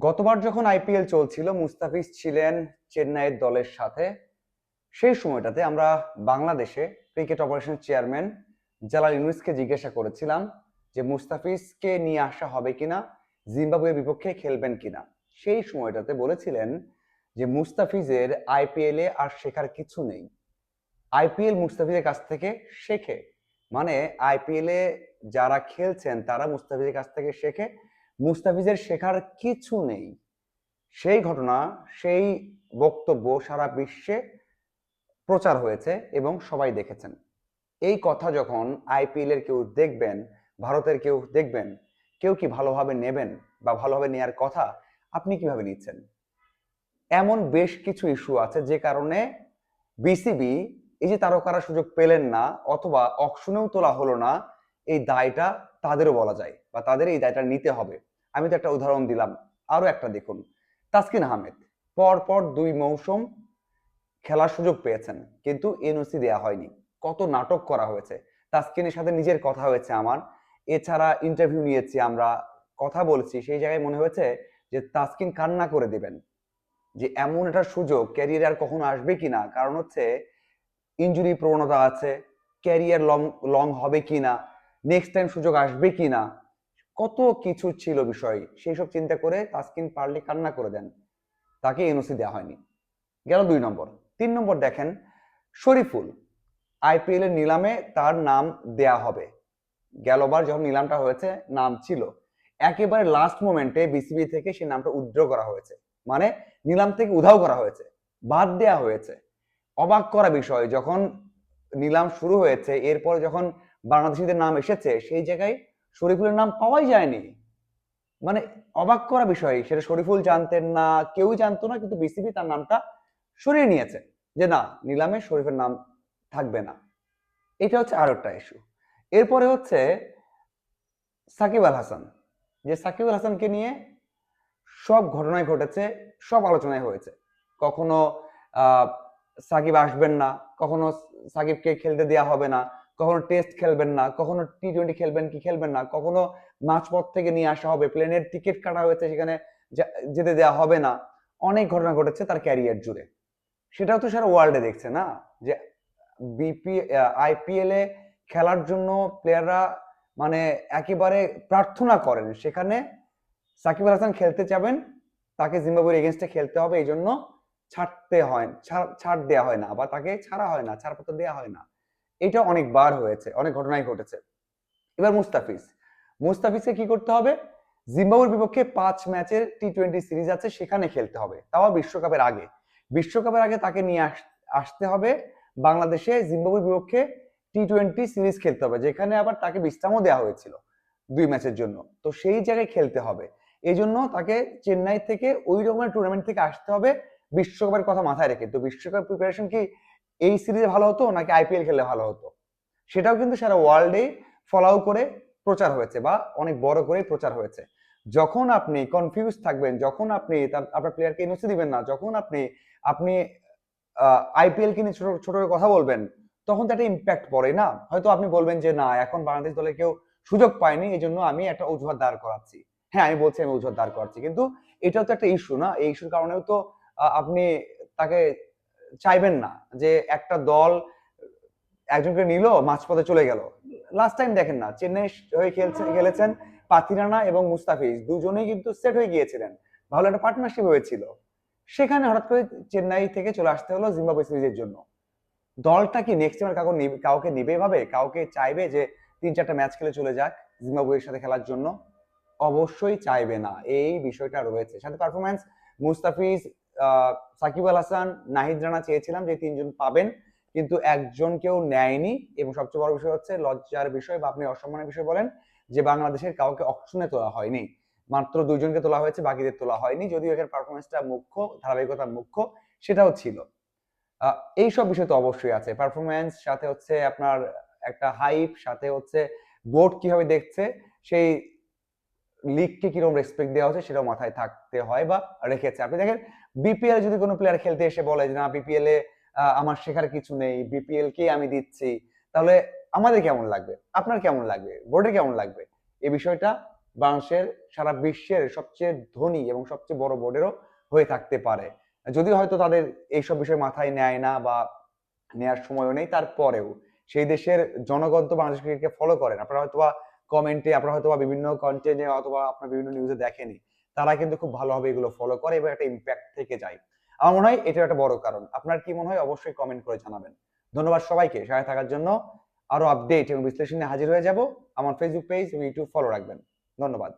গতবার যখন আইপিএল চলছিল, মুস্তাফিজ ছিলেন চেন্নাইয়ের দলের সাথে। সেই সময়টাতে আমরা বাংলাদেশে ক্রিকেট অপারেশন চেয়ারম্যান জালাল ইউনুসকে জিজ্ঞাসা করেছিলাম যে, মুস্তাফিজকে নিয়ে আসা হবে কিনা? জিম্বাবুয়ের বিপক্ষে খেলবেন কিনা? সেই সময়টাতে বলেছিলেন যে, মুস্তাফিজের আইপিএল এ আর শেখার কিছু নেই। আইপিএল মুস্তাফিজের কাছ থেকে শেখে। মানে আইপিএল যারা খেলছেন, তারা মুস্তাফিজের কাছ থেকে শেখে। মুস্তাফিজের শেখার কিছু নেই। সেই ঘটনা, সেই বক্তব্য সারা বিশ্বে প্রচার হয়েছে এবং সবাই দেখেছেন। এই কথা যখন আইপিএল এর কেউ দেখবেন, ভারতের কেউ দেখবেন, কেউ কি ভালোভাবে নেবেন বা ভালোভাবে নেয়ার কথা আপনি কীভাবে নিচ্ছেন? এমন বেশ কিছু ইস্যু আছে যে কারণে বিসিবি এই যে তারকারা সুযোগ পেলেন না অথবা অকশনেও তোলা হলো না, এই দায়টা তাদেরও বলা যায় বা তাদের এই দায়টা নিতে হবে। আমি তো একটা উদাহরণ দিলাম, আরও একটা দেখুন। তাসকিন আহমেদ পর পর দুই মৌসুম খেলার সুযোগ পেয়েছেন, কিন্তু এনওসি দেয়া হয়নি। কত নাটক করা হয়েছে। তাসকিনের সাথে নিজের কথা হয়েছে আমার। এছাড়া ইন্টারভিউ নিয়েছি আমরা, কথা বলছি, সেই জায়গায় মনে হয়েছে যে তাসকিন কান্না করে দিবেন। যে এমন একটা সুযোগ ক্যারিয়ার আর কখনো আসবে কিনা? কারণ হচ্ছে ইঞ্জুরি প্রবণতা আছে ক্যারিয়ার লং লং হবে কিনা? নেক্সট টাইম সুযোগ আসবে কিনা? কত কিছু ছিল বিষয়, সেই সব চিন্তা করে তাসকিন পারলে কান্না করে দেন। তাকে এনওসি দেওয়া হয়নি। গেল দুই নম্বর। তিন নম্বর দেখেন, শরীফুল আইপিএল এর নিলামে তার নাম দেয়া হবে। গেলবার যখন নিলামটা হয়েছে, নাম ছিল। একেবারে লাস্ট মোমেন্টে বিসিবি থেকে সেই নামটা উইথড্র করা হয়েছে। মানে নিলাম থেকে উধাও করা হয়েছে, বাদ দেয়া হয়েছে। অবাক করা বিষয়, যখন নিলাম শুরু হয়েছে, এরপর যখন বাংলাদেশিদের নাম এসেছে, সেই জায়গায় শরীফুলের নাম পাওয়াই যায়নি। মানে অবাক করা বিষয়, সেটা শরীফুল জানতেন না, কেউই জানতো না, কিন্তু বিসিবি তার নামটা সরিয়ে নিয়েছে যে না, নিলামে শরীফের নাম থাকবে না। এটা হচ্ছে আরও একটা ইস্যু এরপরে হচ্ছে সাকিব আল হাসান, যে সাকিব আল হাসানকে নিয়ে সব ঘটনায় ঘটেছে, সব আলোচনায় হয়েছে। কখনো সাকিব আসবেন না, কখনো সাকিবকে খেলতে দেওয়া হবে না কখনো টেস্ট খেলবেন না, কখনো টি টোয়েন্টি খেলবেন কি খেলবেন না, কখনো মাঝপথ থেকে নিয়ে আসা হবে প্লেনের টিকিট কাটা হয়েছে সেখানে যেতে দেওয়া হবে না, অনেক ঘটনা ঘটেছে তার ক্যারিয়ার জুড়ে। সেটাও তো সারা ওয়ার্ল্ডে দেখছে না? যে বিপি আইপিএল এ খেলার জন্য প্লেয়াররা মানে একেবারে প্রার্থনা করেন। সেখানে সাকিব আল হাসান খেলতে চাবেন তাকে জিম্বাবুয়ের এগেনস্টে খেলতে হবে, এই জন্য ছাড়তে হয়, ছাড় দেওয়া হয় না বা তাকে ছাড়া হয় না, ছাড়পত্র দেওয়া হয় না। এটা অনেকবার হয়েছে, অনেক ঘটনাই ঘটেছে। এবার মুস্তাফিজ। মুস্তাফিজকে কি করতে হবে? জিম্বাবুয়ের বিপক্ষে পাঁচ ম্যাচের টি টোয়েন্টি সিরিজ আছে, সেখানে খেলতে হবে। তাও বিশ্বকাপের আগে। বিশ্বকাপের আগে তাকে নিয়ে আসতে হবে বাংলাদেশে জিম্বাবুর বিপক্ষে টি টোয়েন্টি সিরিজ খেলতে হবে, যেখানে আবার তাকে বিশ্রামও দেওয়া হয়েছিল দুই ম্যাচের জন্য। তো সেই জায়গায় খেলতে হবে। এই জন্য তাকে চেন্নাই থেকে ওই রকমের টুর্নামেন্ট থেকে আসতে হবে, বিশ্বকাপের কথা মাথায় রেখে। তো বিশ্বকাপ প্রিপারেশন কি এই সিরিজে ভালো হতো নাকি আইপিএল খেললে ভালো হতো? সেটাও কিন্তু সারা ওয়ার্ল্ডে ফলাও করে প্রচার হয়েছে বা অনেক বড় করে প্রচার হয়েছে। যখন আপনি কনফিউজ থাকবেন, যখন আপনি তার, আপনার প্লেয়ারকে এনওসি দিবেন না, যখন আপনি আপনি আইপিএল কে নিয়ে ছোট ছোট কথা বলবেন, তখন তো একটা ইম্প্যাক্ট পড়ে না। হয়তো আপনি বলবেন যে, না, এখন বাংলাদেশ দলে কেউ সুযোগ পায়নি এই জন্য আমি একটা অজুহাত দাঁড় করাচ্ছি। হ্যাঁ আমি বলছি আমি অজুহাত দাঁড় করাচ্ছি, কিন্তু এটাও তো একটা ইস্যু না। এই ইস্যুর কারণেও তো আপনি তাকে চাইবেন না যে একটা দল একজনকে নিল, মাঝপথে চলে গেল। লাস্ট টাইম দেখেন না, চেন্নাই হয়ে খেলছেন খেলেছেন পাতিরানা এবং মুস্তাফিজ। দুজনেই কিন্তু সেট হয়ে গিয়েছিলেন। ভালো একটা পার্টনারশিপ হয়েছিল। সেখানে হঠাৎ করে চেন্নাই থেকে চলে আসতে হলো জিম্বাবুয়ে সিরিজের জন্য। দলটা কি নেক্সট টাইম কাউকে কাউকে নিবে ভাবে কাউকে চাইবে যে তিন চারটা ম্যাচ খেলে চলে যাক জিম্বাবুয়ের সাথে খেলার জন্য? অবশ্যই চাইবে না। এই বিষয়টা রয়েছে। সাথে পারফরমেন্স মুস্তাফিজ সাকিব আল হাসান, নাহিদ রানা চেয়েছিলাম যে তিনজন পাবেন, কিন্তু একজন কেউ নেয়নি। এবং সবচেয়ে বড় বিষয় হচ্ছে, লজ্জার বিষয় বা আপনি অসম্মানের বিষয় বলেন যে বাংলাদেশের কাউকে অপশনে তোলা হয়নি। মাত্র দুইজনকে তোলা হয়েছে, বাকিদের তোলা হয়নি। যদিও এখানে পারফরমেন্সটা মুখ্য, ধারাবাহিকতা মুখ্য, সেটাও ছিল। এইসব বিষয় তো অবশ্যই আছে। পারফরমেন্স সাথে হচ্ছে আপনার একটা হাইপ সাথে হচ্ছে বোর্ড কীভাবে দেখছে, সেই লিগকে কীরকম রেসপেক্ট দেওয়া হচ্ছে, সেটাও মাথায় থাকতে হয় বা রেখেছে। আপনি দেখেন বিপিএল যদি কোনো প্লেয়ার খেলতে এসে বলে যে, না বিপিএল এ আমার শেখার কিছু নেই বিপিএল কে আমি দিচ্ছি? তাহলে আমাদের কেমন লাগবে? আপনার কেমন লাগবে? বোর্ডের কেমন লাগবে? এই বিষয়টা বাংলাদেশের সারা বিশ্বের সবচেয়ে ধনী এবং সবচেয়ে বড় বোর্ডেরও হয়ে থাকতে পারে। যদি হয়তো তাদের এইসব বিষয় মাথায় নেয় না বা নেওয়ার সময়ও নেই, তারপরেও সেই দেশের জনগণ তো বাংলাদেশ ফলো করেন। আপনারা হয়তো কমেন্টে আপনারা হয়তো বিভিন্ন কন্টেন্টে অথবা আপনার বিভিন্ন নিউজে দেখেনি তারা কিন্তু খুব ভালোভাবে এগুলো ফলো করে এবং একটা ইম্প্যাক্ট থেকে যায়। আমার মনে হয় এটা একটা বড় কারণ। আপনার কি মনে হয়? অবশ্যই কমেন্ট করে জানাবেন। ধন্যবাদ সবাইকে সাথে থাকার জন্য। আরও আপডেট এবং বিশ্লেষণে হাজির হয়ে যাব। আমার ফেসবুক পেজ এবং ইউটিউব ফলো রাখবেন। ধন্যবাদ।